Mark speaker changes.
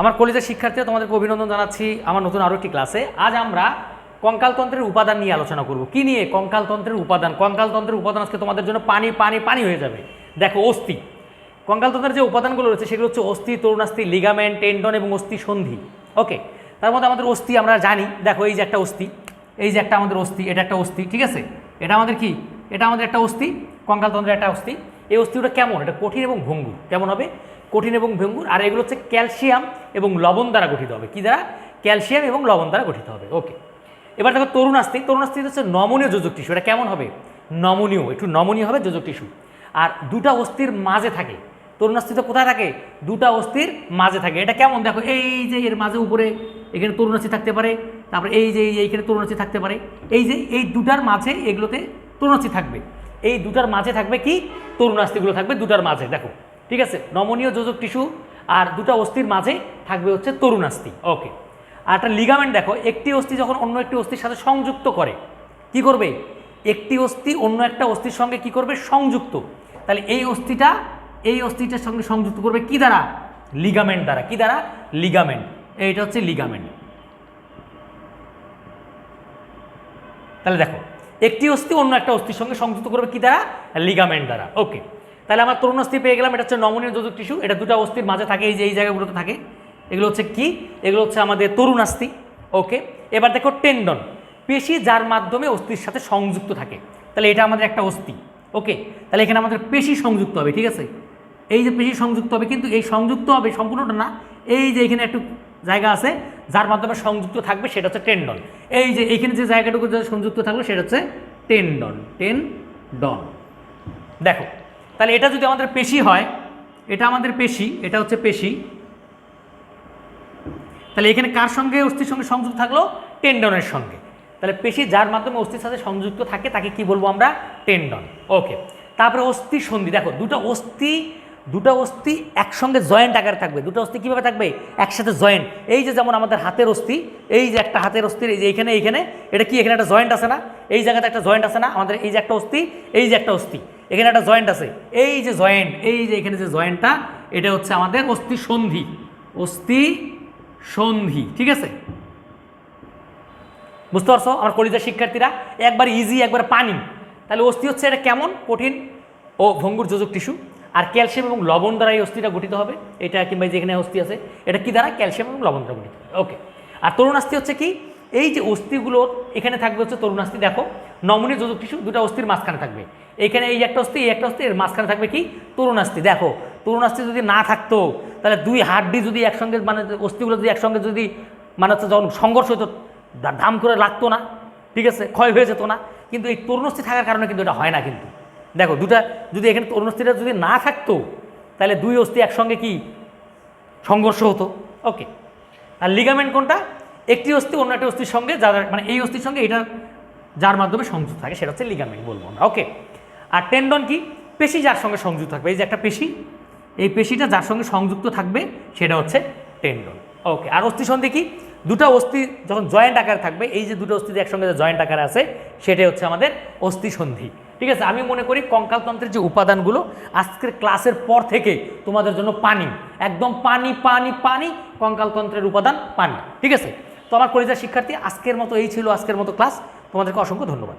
Speaker 1: আমার কলেজের শিক্ষার্থীরা তোমাদেরকে অভিনন্দন জানাচ্ছি আমার নতুন আরও একটি ক্লাসে। আজ আমরা কঙ্কালতন্ত্রের উপাদান নিয়ে আলোচনা করব। কি নিয়ে কঙ্কালতন্ত্রের উপাদান? কঙ্কালতন্ত্রের উপাদান আজকে তোমাদের জন্য পানি পানি পানি হয়ে যাবে। দেখো, অস্থি। কঙ্কালতন্ত্রের যে উপাদানগুলো রয়েছে, সেগুলো হচ্ছে অস্থি, তরুণাস্থি লিগামেন্ট টেন্ডন এবং অস্থি সন্ধি। ওকে তার মধ্যে আমাদের অস্থি আমরা জানি। দেখো, এই যে একটা অস্থি, এই যে একটা আমাদের অস্থি, এটা একটা অস্থি, ঠিক আছে? এটা আমাদের কি? এটা আমাদের একটা অস্থি, কঙ্কালতন্ত্রের একটা অস্থি। এই অস্থিটা কেমন? এটা কঠিন এবং ভঙ্গুর। কেমন হবে? কঠিন এবং ভঙ্গুর, আর এগুলো হচ্ছে ক্যালসিয়াম এবং লবণ দ্বারা গঠিত হবে। কী দ্বারা? ক্যালসিয়াম এবং লবণ দ্বারা গঠিত হবে। ওকে এবার দেখো তরুণাস্থি তরুণাস্থি হচ্ছে নমনীয় যোজক টিস্যু। এটা কেমন হবে? নমনীয়, একটু নমনীয় হবে যোজক টিস্যু। আর দুটা অস্থির মাঝে থাকে। তরুণাস্থিতে কোথায় থাকে? দুটা অস্থির মাঝে থাকে। এটা কেমন? দেখো এই যে এর মাঝে উপরে এখানে তরুণাস্থি থাকতে পারে, তারপরে এই যে এই যে এইখানে তরুণাস্থি থাকতে পারে। এই যে এই দুটার মাঝে এগুলোতে তরুণাস্থি থাকবে। এই দুটার মাঝে থাকবে কি? তরুণাস্থিগুলো থাকবে দুটার মাঝে। দেখো ঠিক আছে? নমনীয় যোজক টিস্যু আর দুটা অস্থির মাঝে থাকবে হচ্ছে তরুণ তরুণাস্থি ওকে। আর একটা লিগামেন্ট দেখো, একটি অস্থি যখন অন্য একটি অস্থির সাথে সংযুক্ত করে, কি করবে? একটি অস্থি অন্য একটা অস্থির সঙ্গে কি করবে? সংযুক্ত। তাহলে এই অস্থিটা, এই অস্থিটার সঙ্গে সংযুক্ত করবে কি দ্বারা? লিগামেন্ট দ্বারা। কি দ্বারা? লিগামেন্ট এইটা হচ্ছে লিগামেন্ট তাহলে দেখো, একটি অস্থি অন্য একটা অস্থির সঙ্গে সংযুক্ত করবে কি দ্বারা? লিগামেন্ট দ্বারা। ওকে। তাহলে আমার তরুণ অস্থি পেয়ে গেলাম, এটা হচ্ছে নমনীয় যোজক টিস্যু, এটা দুটো অস্থির মাঝে থাকে, এই যে এই জায়গাগুলোতে থাকে। এগুলো হচ্ছে কি? এগুলো হচ্ছে আমাদের তরুণ তরুণাস্থি ওকে? এবার দেখো টেন্ডন, পেশি যার মাধ্যমে অস্থির সাথে সংযুক্ত থাকে। তাহলে এটা আমাদের একটা অস্থি, ওকে? তাহলে এখানে আমাদের পেশি সংযুক্ত হবে, ঠিক আছে? এই যে পেশি সংযুক্ত হবে, কিন্তু এই সংযুক্ত হবে সম্পূর্ণটা না, এই যে এখানে একটু জায়গা আছে, যার মাধ্যমে সংযুক্ত থাকবে সেটা হচ্ছে টেন্ডন। এই যে এখানে যে জায়গাটুকু সংযুক্ত থাকবে সেটা হচ্ছে টেন্ডন টেন্ডন। দেখো তাহলে এটা যদি আমাদের পেশি হয়, এটা আমাদের পেশি, এটা হচ্ছে পেশি। তাহলে এখানে কার সঙ্গে অস্থির সঙ্গে সংযুক্ত থাকল? টেন্ডনের সঙ্গে। তাহলে পেশি যার মাধ্যমে অস্থির সাথে সংযুক্ত থাকে, তাকে কি বলব আমরা? টেন্ডন। ওকে। তারপরে অস্থি সন্ধি। দেখো, দুটো অস্থি দুটো অস্থি একসঙ্গে জয়েন্ট আকারে থাকবে। দুটো অস্থি কীভাবে থাকবে? একসাথে জয়েন্ট। এই যে যেমন আমাদের হাতের অস্থি, এই যে একটা হাতের অস্থির এই যে এইখানে এইখানে এটা কি এখানে একটা জয়েন্ট আছে না? এই জায়গাতে একটা জয়েন্ট আছে না? আমাদের এই যে একটা অস্থি, এই যে একটা অস্থি। এখানে একটা জয়েন্ট আছে। এই যে জয়েন্ট এই যে এখানে যে জয়েন্টটা এটা হচ্ছে আমাদের অস্থি সন্ধি। অস্থি সন্ধি, ঠিক আছে? বুঝতে পারছ? আমার কলিজার শিক্ষার্থীরা, একবার ইজি একবার পানি। তাহলে অস্থি হচ্ছে এটা কেমন? কঠিন ও ভঙ্গুর যোজক টিস্যু আর ক্যালসিয়াম এবং লবণ দ্বারা এই অস্থিটা গঠিত হবে। এটা কিংবা যেখানে অস্থি আছে, এটা কি দ্বারা? ক্যালসিয়াম এবং লবণ দ্বারা গঠিত ওকে আর তরুণাস্থি হচ্ছে কি? এই যে অস্থিগুলো এখানে থাকবে হচ্ছে তরুণ তরুণাস্থি দেখো, নমনীয় যোজক টিস্যু দুটো অস্থির মাঝখানে থাকবে। এখানে এই একটা অস্থি, এই একটা অস্থি, এর মাঝখানে থাকবে কি? তরুণাস্থি দেখো। তরুণাস্থি যদি না থাকতো, তাহলে দুই হাড্ডি যদি একসঙ্গে মানে অস্থিগুলো যদি একসঙ্গে যদি মানে হচ্ছে যখন সংঘর্ষ হতো দাম করে লাগতো না, ঠিক আছে? ক্ষয় হয়ে যেত না। কিন্তু এই তরুণস্থি থাকার কারণে কিন্তু এটা হয় না কিন্তু। দেখো, দুটা যদি এখানে তরুণস্থিটা যদি না থাকতো, তাহলে দুই অস্থি একসঙ্গে কি? সংঘর্ষ হতো। ওকে। আর লিগামেন্ট কোনটা? একটি অস্থি, অন্য একটি অস্থির সঙ্গে যার মানে এই অস্থির সঙ্গে এটা যার মাধ্যমে সংযুক্ত থাকে, সেটা হচ্ছে লিগামেন্ট বলব আমরা। ওকে আর টেন্ডন কি? পেশি যার সঙ্গে সংযুক্ত থাকবে, এই যে একটা পেশি, এই পেশিটা যার সঙ্গে সংযুক্ত থাকবে, সেটা হচ্ছে টেন্ডন ওকে আর অস্থিসন্ধি কি? দুটো অস্থি যখন জয়েন্ট আকারে থাকবে, এই যে দুটো অস্থি একসঙ্গে যে জয়েন্ট আকারে আছে, সেটাই হচ্ছে আমাদের অস্থিসন্ধি ঠিক আছে? আমি মনে করি কঙ্কালতন্ত্রের যে উপাদানগুলো আজকের ক্লাসের পর থেকে তোমাদের জন্য পানি। একদম পানি পানি পানি, কঙ্কালতন্ত্রের উপাদান পানি। ঠিক আছে? তো আমার কলেজের শিক্ষার্থী আজকের মতো এই ছিল আজকের মতো ক্লাস। তোমাদেরকে অসংখ্য ধন্যবাদ।